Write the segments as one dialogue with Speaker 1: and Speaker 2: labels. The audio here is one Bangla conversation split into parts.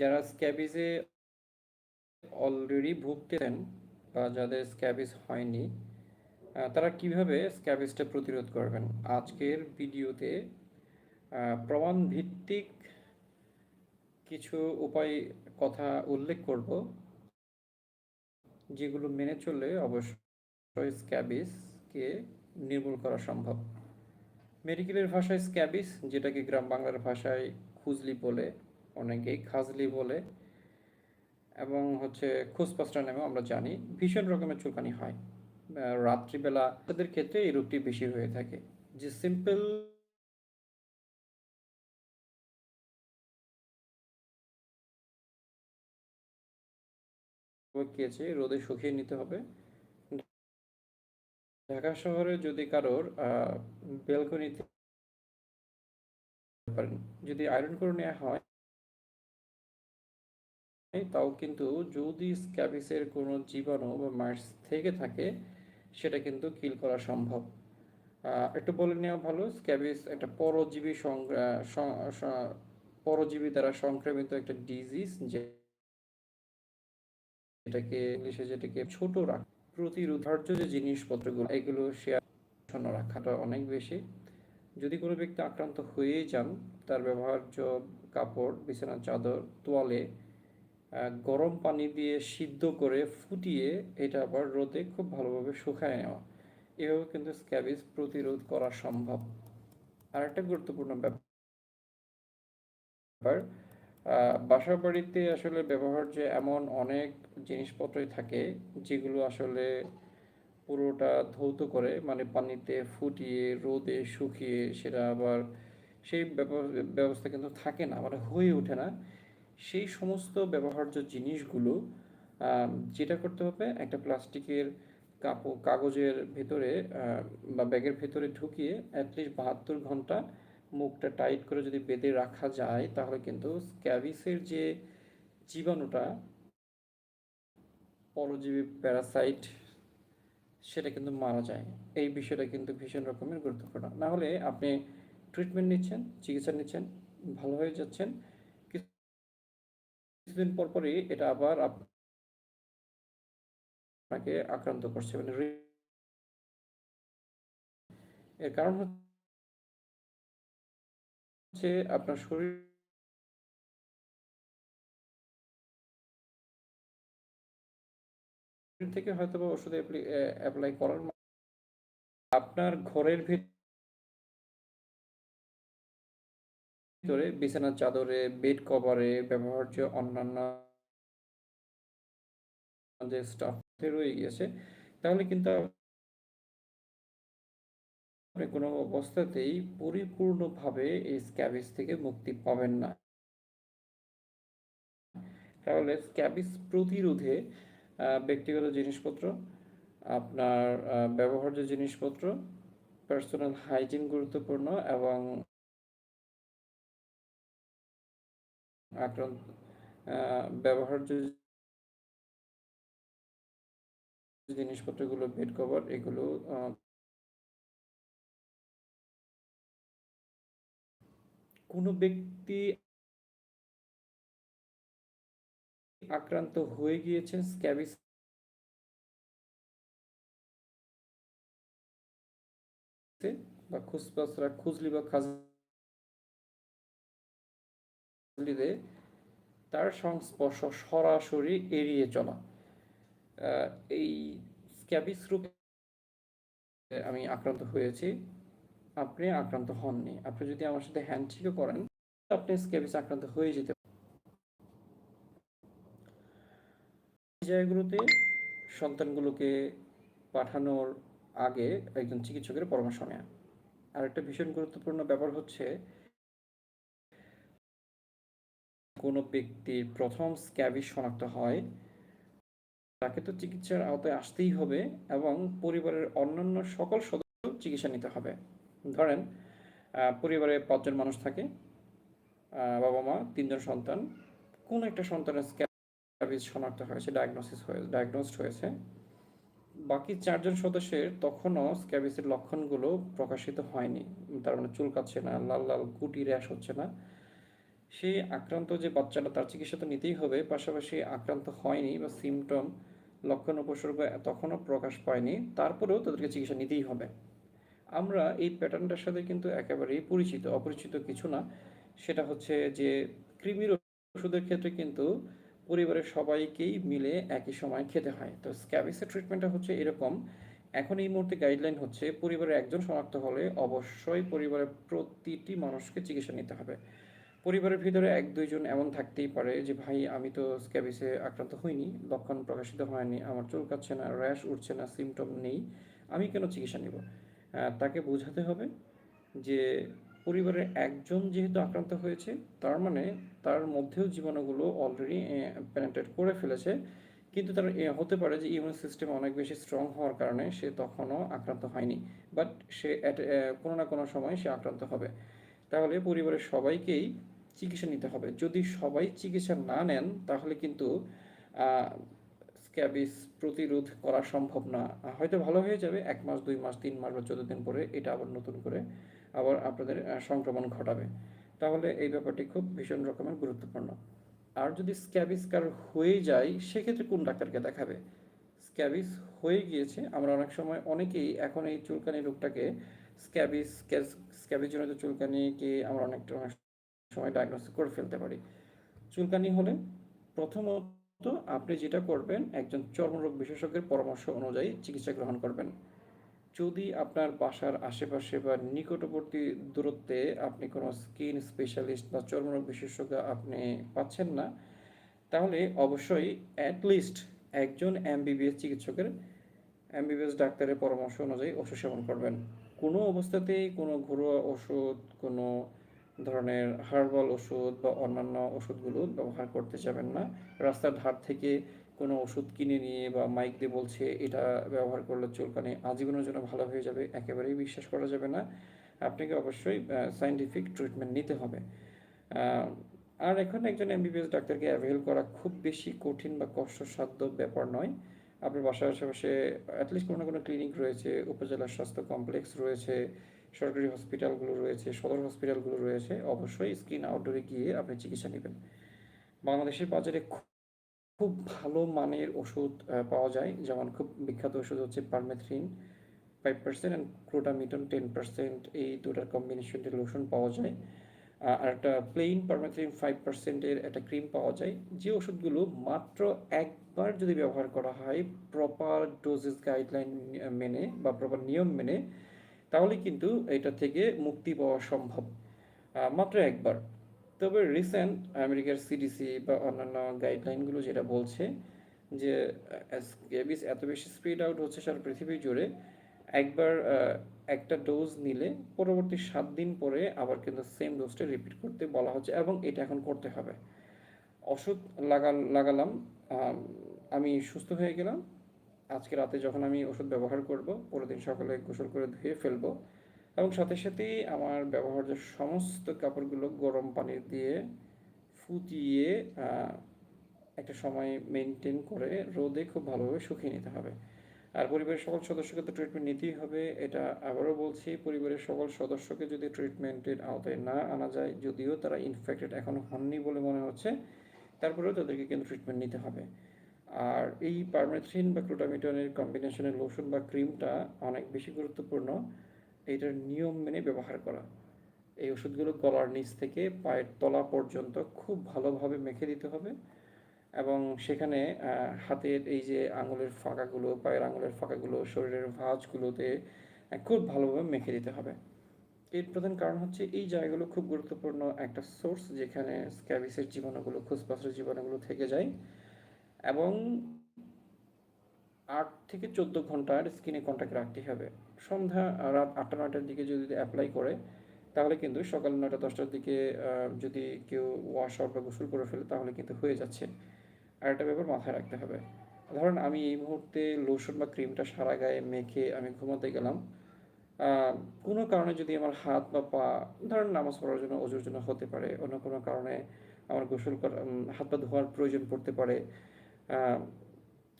Speaker 1: যারা স্ক্যাবিজে অলরেডি ভুগতেছেন বা যাদের স্ক্যাবিজ হয়নি তারা কীভাবে স্ক্যাবিজটা প্রতিরোধ করবেন? আজকের ভিডিওতে প্রমাণ ভিত্তিক কিছু উপায়, কথা উল্লেখ করব, যেগুলো মেনে চললে অবশ্যই স্ক্যাবিসকে নির্মূল করা সম্ভব। মেডিকেলের ভাষায় স্ক্যাবিস যেটাকে গ্রাম বাংলার ভাষায় খুজলি বলে অনেকেই খাজলি বলে এবং হচ্ছে খুসপাস্টা নামেও আমরা জানি, ভীষণ রকমের চুলকানি হয়। রাত্রিবেলা তাদের ক্ষেত্রে এই রোগটি বেশি হয়ে থাকে। যে সিম্পল গিয়েছে রোদে শুকিয়ে নিতে হবে। ঢাকা শহরে যদি কারোর বেলকনিতে পারেন যদি আয়রন করে নেওয়া হয় তাও কিন্তু যদি স্ক্যাবিসের কোনো জীবাণু বা মাইটস থেকে থাকে, সেটা কিন্তু কিল করা সম্ভব। একটু বলে নেওয়া ভালো, স্ক্যাবিস একটা পরজীবী পরজীবী দ্বারা সংক্রামিত একটা ডিজিজ যে এটাকে ইংলিশে যেটাকে ছোট রাখা, প্রতিরোধার্য যে জিনিসপত্রগুলো, এগুলো শেয়ার রাখাটা অনেক বেশি। যদি কোনো ব্যক্তি আক্রান্ত হয়েই যান, তার ব্যবহার্য কাপড় বিছানার চাদর, তোয়ালে গরম পানি দিয়ে সিদ্ধ করে ফুটিয়ে এটা আবার রোদে খুব ভালোভাবে শুকায় নেওয়া। এভাবে কিন্তু স্ক্যাবিজ প্রতিরোধ করা সম্ভব। আর একটা গুরুত্বপূর্ণ ব্যাপার বাসা বাড়িতে আসলে ব্যবহার্য এমন অনেক জিনিসপত্রই থাকে যেগুলো আসলে পুরোটা ধৌত করে মানে পানিতে ফুটিয়ে, রোদে শুকিয়ে সেটা আবার সেই ব্যবস্থা কিন্তু থাকে না মানে হয়ে ওঠে না। সেই সমস্ত ব্যবহার্য জিনিসগুলো যেটা করতে হবে একটা প্লাস্টিকের কাপড় কাগজের ভেতরে বা ব্যাগের ভেতরে ঢুকিয়ে অ্যাটলিস্ট বাহাত্তর ঘণ্টা মুখটা টাইট করে যদি বেঁধে রাখা যায়, তাহলে কিন্তু স্ক্যাবিসের যে জীবাণুটা, পরজীবী প্যারাসাইট সেটা কিন্তু মারা যায়। এই বিষয়টা কিন্তু ভীষণ রকমের গুরুত্বপূর্ণ। না হলে আপনি ট্রিটমেন্ট নিচ্ছেন, চিকিৎসা নিচ্ছেন, ভালো হয়ে যাচ্ছেন কিছুদিন পর পরই এটা আবার আপনাকে আক্রান্ত করছে মানে এর কারণ হচ্ছে আপনার শরীর থেকে হয়তো বা ওষুধ অ্যাপ্লাই করার আপনার ঘরের ভিতরে বিছানার চাদরে বেড কভারে ব্যবহার্য অন্যান্য যে স্টাফ রয়ে গিয়েছে, তাহলে কিন্তু আপনি কোনো অবস্থাতেই পরিপূর্ণভাবে এই স্ক্যাবিস থেকে মুক্তি পাবেন না। তাহলে স্ক্যাবিস প্রতিরোধে ব্যক্তিগত জিনিসপত্র, আপনার ব্যবহার্য জিনিসপত্র পার্সোনাল হাইজিন গুরুত্বপূর্ণ এবং আক্রান্ত ব্যবহার্য জিনিসপত্রগুলো বেড কভার এগুলো কোনো ব্যক্তি আক্রান্ত হয়ে গিয়েছেন, স্ক্যাবিস বা খুসপাসরা খুজলি বা খাজলিতে তার সংস্পর্শ সরাসরি এড়িয়ে চলা। এই স্ক্যাবিস রোগে আমি আক্রান্ত হয়েছি। আপনি আক্রান্ত হননি। আপনি যদি আমার সাথে হ্যান্ডশেকও করেন, আপনি স্ক্যাবিস আক্রান্ত হয়ে যেতে জায়গাগুলোতে সন্তানগুলোকে পাঠানোর আগে একজন চিকিৎসকের পরামর্শ নেওয়া আর একটা ভীষণ গুরুত্বপূর্ণ ব্যাপার হচ্ছে কোনো ব্যক্তির প্রথম স্ক্যাবিস শনাক্ত হয়, তাকে তো চিকিৎসার আওতায় আসতেই হবে এবং পরিবারের অন্যান্য সকল সদস্য চিকিৎসা নিতে হবে। ধরেন পরিবারে পাঁচজন মানুষ থাকে বাবা মা, তিনজন সন্তান, কোন একটা সন্তানের স্ক্যাবিস শনাক্ত হয়েছে ডায়াগনোসিস হয়ে ডায়াগনোসড হয়েছে। বাকি চারজন সদস্যের তখনও স্ক্যাবিসের লক্ষণগুলো প্রকাশিত হয়নি। তার মানে চুল চুলকাচ্ছে না, লাল লাল গুটি র্যাশ হচ্ছে না। সেই আক্রান্ত যে বাচ্চাটা, তার চিকিৎসা তো নিতেই হবে, পাশাপাশি আক্রান্ত হয়নি বা সিমটম লক্ষণ উপসর্গ তখনও প্রকাশ পায়নি, তারপরেও তাদেরকে চিকিৎসা নিতেই হবে। আমরা এই প্যাটার্নটার সাথে কিন্তু একেবারেই পরিচিত, অপরিচিত কিছু না। সেটা হচ্ছে যে কৃমির ওষুধের ক্ষেত্রে কিন্তু পরিবারের সবাইকেই মিলে একই সময় খেতে হয়। তো স্ক্যাবিসের ট্রিটমেন্টটা হচ্ছে এরকম। এখন এই মুহূর্তে গাইডলাইন হচ্ছে পরিবারের একজন শনাক্ত হলে অবশ্যই পরিবারের প্রতিটি মানুষকে চিকিৎসা নিতে হবে। পরিবারের ভিতরে এক, দুইজন এমন থাকতেই পারে যে, ভাই, আমি তো স্ক্যাবিসে আক্রান্ত হইনি, লক্ষণ প্রকাশিত হয়নি, আমার চুল কাচ্ছে না, র্যাশ উঠছে না, সিমটম নেই, আমি কেন চিকিৎসা নেব? তাকে বোঝাতে হবে যে পরিবারের একজন যেহেতু আক্রান্ত হয়েছে, তার মানে তার মধ্যেও জীবাণুগুলো অলরেডি পেনেট্রেট করে ফেলেছে, কিন্তু তার হতে পারে যে ইমিউন সিস্টেম অনেক বেশি স্ট্রং হওয়ার কারণে সে তখনও আক্রান্ত হয়নি বাট সে কোনো না কোনো সময় সে আক্রান্ত হবে। তাহলে পরিবারের সবাইকেই চিকিৎসা নিতে হবে। যদি সবাই চিকিৎসা না নেন, তাহলে কিন্তু স্ক্যাবিস প্রতিরোধ করা সম্ভব না। হয়তো ভালো হয়ে যাবে, এক মাস, দুই মাস, তিন মাস বা চোদ্দ দিন পরে এটা আবার নতুন করে আবার আপনাদের সংক্রমণ ঘটাবে। তাহলে এই ব্যাপারটি খুব ভীষণ রকমের গুরুত্বপূর্ণ। আর যদি স্ক্যাবিস কার হয়ে যায়, সেক্ষেত্রে কোন ডাক্তারকে দেখাবে? স্ক্যাবিস হয়ে গিয়েছে, আমরা অনেক সময় অনেকেই এখন এই চুলকানি রোগটাকে স্ক্যাবিস স্ক্যাবিসজনিত চুলকানিকে আমরা অনেকটা অনেক সময় ডায়াগনোসিস করে ফেলতে পারি। চুলকানি হলে প্রথমত আপনি যেটা করবেন, একজন চর্মরোগ বিশেষজ্ঞের পরামর্শ অনুযায়ী চিকিৎসা গ্রহণ করবেন। যদি আপনার বাসার আশেপাশে বা নিকটবর্তী দূরত্বে আপনি কোনো স্কিন স্পেশালিস্ট বা চর্মরোগ বিশেষজ্ঞ আপনি পাচ্ছেন না, তাহলে অবশ্যই অ্যাটলিস্ট একজন এমবিবিএস চিকিৎসকের এমবিবিএস ডাক্তারের পরামর্শ অনুযায়ী ওষুধ সেবন করবেন। কোনো অবস্থাতেই কোনো ঘরোয়া ওষুধ, কোনো ধরনের হার্বাল ওষুধ বা অন্যান্য ওষুধগুলো ব্যবহার করতে যাবেন না। রাস্তার ধার থেকে কোনো ওষুধ কিনে নিয়ে বা মাইক দিয়ে বলছে, এটা ব্যবহার করলে চুলকানি আজীবনের জন্য ভালো হয়ে যাবে একেবারেই বিশ্বাস করা যাবে না। আপনাকে অবশ্যই সাইন্টিফিক ট্রিটমেন্ট নিতে হবে। আর এখন একজন এমবিবিএস ডাক্তারকে অ্যাভেল করা খুব বেশি কঠিন বা কষ্টসাধ্য ব্যাপার নয়। আপনার বাসার আশেপাশে অ্যাটলিস্ট কোনো না কোনো ক্লিনিক রয়েছে, উপজেলা স্বাস্থ্য কমপ্লেক্স রয়েছে, সরকারি হসপিটালগুলো রয়েছে, সদর হসপিটালগুলো রয়েছে, অবশ্যই স্ক্রিন আউটডোরে গিয়ে আপনি চিকিৎসা নেবেন। বাংলাদেশের বাজারে খুব ভালো মানের ওষুধ পাওয়া যায়, যেমন খুব বিখ্যাত ওষুধ হচ্ছে permethrin five percent and crotamiton ten percent এই দুটার কম্বিনেশনের লোশন পাওয়া যায়। আর একটা প্লেইন পারমেথ্রিন ফাইভ পার্সেন্টের একটা ক্রিম পাওয়া যায়। যে ওষুধগুলো মাত্র একবার যদি ব্যবহার করা হয় প্রপার ডোজেস গাইডলাইন মেনে বা প্রপার নিয়ম মেনে, তাহলে কিন্তু এটা থেকে মুক্তি পাওয়া সম্ভব। মাত্র একবার। তবে রিসেন্ট আমেরিকার সিডিসি বা অন্যান্য গাইডলাইনগুলো যেটা বলছে যে এত বেশি স্প্রিড আউট হচ্ছে সারা পৃথিবী জুড়ে, একবার একটা ডোজ নিলে পরবর্তী সাত দিন পরে আবার কিন্তু সেম ডোজটা রিপিট করতে বলা হচ্ছে এবং এটা এখন করতে হবে। ওষুধ লাগা, লাগালাম, আমি সুস্থ হয়ে গেলাম। আজকে রাতে যখন আমি ওষুধ ব্যবহার করব পরের দিন সকালে গোসল করে ধুয়ে ফেলব এবং সাথে সাথেই আমার ব্যবহার্য সমস্ত কাপড়গুলো গরম পানি দিয়ে ফুটিয়ে একটা সময় মেনটেন করে রোদে খুব ভালোভাবে শুকিয়ে নিতে হবে। আর পরিবারের সকল সদস্যকে তো ট্রিটমেন্ট নিতেই হবে, এটা আবারও বলছি, পরিবারের সকল সদস্যকে যদি ট্রিটমেন্টের আওতায় না আনা যায়, যদিও তারা ইনফেক্টেড এখনও হননি বলে মনে হচ্ছে, তারপরেও তাদেরকে কিন্তু ট্রিটমেন্ট নিতে হবে। আর এই পারমেথ্রিন বা ক্রোটামিটনের কম্বিনেশনের লোশন বা ক্রিমটা অনেক বেশি গুরুত্বপূর্ণ এইটার নিয়ম মেনে ব্যবহার করা। এই ওষুধগুলো গলার নিচ থেকে পায়ের তলা পর্যন্ত খুব ভালোভাবে মেখে দিতে হবে এবং সেখানে হাতের এই যে আঙুলের ফাঁকাগুলো, পায়ের আঙুলের ফাঁকাগুলো, শরীরের ভাঁজগুলোতে খুব ভালোভাবে মেখে দিতে হবে। এর প্রধান কারণ হচ্ছে এই জায়গাগুলো খুব গুরুত্বপূর্ণ একটা সোর্স যেখানে স্ক্যাবিসের জীবাণুগুলো খুসপাসের জীবাণুগুলো থেকে যায় এবং আট থেকে চোদ্দ ঘণ্টার স্কিনে কন্ট্যাক্ট রাখতে হবে। সন্ধ্যা রাত আটটা, নয়টার দিকে যদি অ্যাপ্লাই করে, তাহলে কিন্তু সকাল নয়টা, দশটার দিকে যদি কেউ ওয়াশ আউট বা গোসল করে ফেলে, তাহলে কিন্তু হয়ে যাচ্ছে। আর একটা ব্যাপার মাথায় রাখতে হবে। ধরেন আমি এই মুহূর্তে লোশন বা ক্রিমটা সারা গায়ে মেখে আমি ঘুমাতে গেলাম কোনো কারণে যদি আমার হাত বা পা, ধরেন নামাজ পড়ার জন্য ওজোর জন্য হতে পারে, অন্য কোনো কারণে আমার গোসল করা হাত পা ধোয়ার প্রয়োজন পড়তে পারে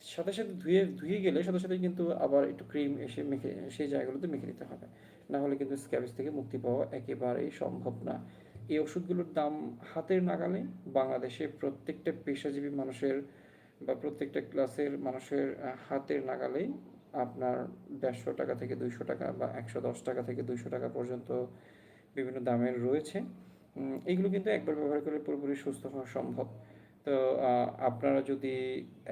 Speaker 1: সাথে সাথে ধুয়ে ধুয়ে গেলে সাথে সাথে কিন্তু আবার একটু ক্রিম এসে মেখে, সেই জায়গাগুলোতে মেখে নিতে হবে। না হলে কিন্তু স্ক্যাবেজ থেকে মুক্তি পাওয়া একেবারেই সম্ভব না। এই ওষুধগুলোর দাম হাতের নাগালে বাংলাদেশে প্রত্যেকটা পেশাজীবী মানুষের বা প্রত্যেকটা ক্লাসের মানুষের হাতের নাগালেই আপনার দেড়শো টাকা থেকে দুইশো টাকা বা একশো দশ টাকা থেকে দুইশো টাকা পর্যন্ত বিভিন্ন দামের রয়েছে। এগুলো কিন্তু একবার ব্যবহার করলে পুরোপুরি সুস্থ হওয়া সম্ভব। তো আপনারা যদি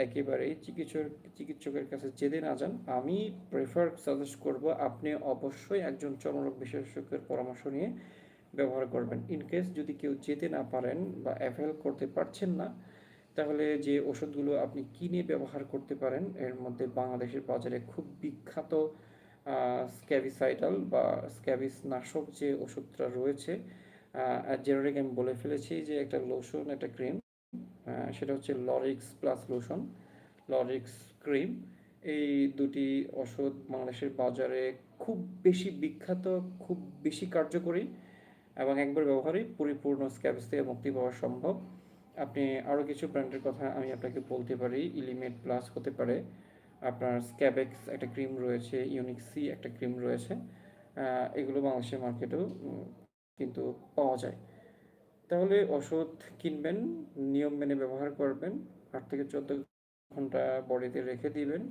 Speaker 1: একেবারেই চিকিৎসক, চিকিৎসকের কাছে যেতে না যান, আমি প্রেফার সাজেস্ট করব আপনি অবশ্যই একজন চর্মরোগ বিশেষজ্ঞের পরামর্শ নিয়ে ব্যবহার করবেন। ইন কেস যদি কেউ যেতে না পারেন বা অ্যাভেল করতে পারছেন না, তাহলে যে ওষুধগুলো আপনি কিনে ব্যবহার করতে পারেন, এর মধ্যে বাংলাদেশের বাজারে খুব বিখ্যাত স্ক্যাবিসাইডাল বা স্ক্যাবিস নাশক যে ওষুধটা রয়েছে জেনারিক আমি বলে ফেলেছি যে একটা লোশন একটা ক্রিম সেটা হচ্ছে Lorix plus lotion Lorix cream এই দুটি ওষুধ বাংলাদেশের বাজারে খুব বেশি বিখ্যাত, খুব বেশি কার্যকরী। এবং একবার ব্যবহারে পরিপূর্ণ স্ক্যাবিস থেকে মুক্তি পাওয়া সম্ভব। আপনি আরও কিছু ব্র্যান্ডের কথা আমি আপনাকে বলতে পারি। ইলিমেট প্লাস হতে পারে। আপনার স্ক্যাবেক্স একটা ক্রিম রয়েছে ইউনিক সি একটা ক্রিম রয়েছে। এগুলো বাংলাদেশের মার্কেটেও কিন্তু পাওয়া যায়। তাহলে ওষুধ কিনবেন, নিয়ম মেনে ব্যবহার করবেন, আট থেকে চোদ্দ ঘণ্টা বডিতে রেখে দিবেন।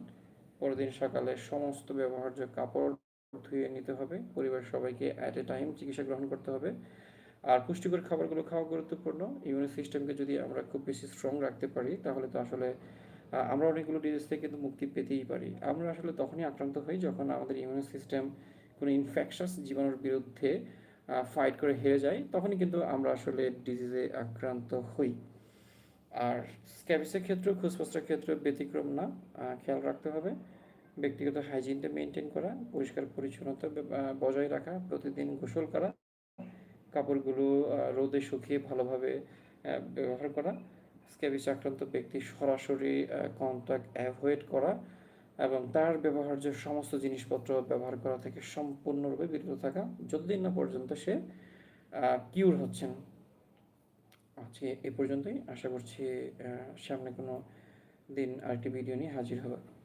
Speaker 1: পরের দিন সকালে সমস্ত ব্যবহার্য কাপড় ধুয়ে নিতে হবে। পরিবারের সবাইকে অ্যাট এ টাইম চিকিৎসা গ্রহণ করতে হবে। আর পুষ্টিকর খাবারগুলো খাওয়া গুরুত্বপূর্ণ। ইমিউন সিস্টেমকে যদি আমরা খুব বেশি স্ট্রং রাখতে পারি, তাহলে তো আসলে আমরা অনেকগুলো ডিজিজ থেকে কিন্তু মুক্তি পেতেই পারি। আমরা আসলে তখনই আক্রান্ত হই যখন আমাদের ইমিউন সিস্টেম কোনো ইনফেকশাস জীবাণুর বিরুদ্ধে ফাইট করে হেরে যায়, তখনই কিন্তু আমরা আসলে ডিজিজে আক্রান্ত হই। আর স্ক্যাবিসের ক্ষেত্রেও খুসফুসটার ক্ষেত্রে ব্যতিক্রম না। খেয়াল রাখতে হবে। ব্যক্তিগত হাইজিনটা মেনটেন করা, পরিষ্কার পরিচ্ছন্নতা বজায় রাখা, প্রতিদিন গোসল করা, কাপড়গুলো রোদে শুকিয়ে ভালোভাবে ব্যবহার করা স্ক্যাবিস আক্রান্ত ব্যক্তি সরাসরি কন্ট্যাক্ট অ্যাভয়েড করা এবং তার ব্যবহার্য সমস্ত জিনিসপত্র ব্যবহার করা থেকে সম্পূর্ণরূপে বিরত থাকা। যতদিন না পর্যন্ত সে কিউর হচ্ছেন আজকে এ পর্যন্তই। আশা করছি সামনে কোনো দিন আরেকটি ভিডিও নিয়ে হাজির হবে।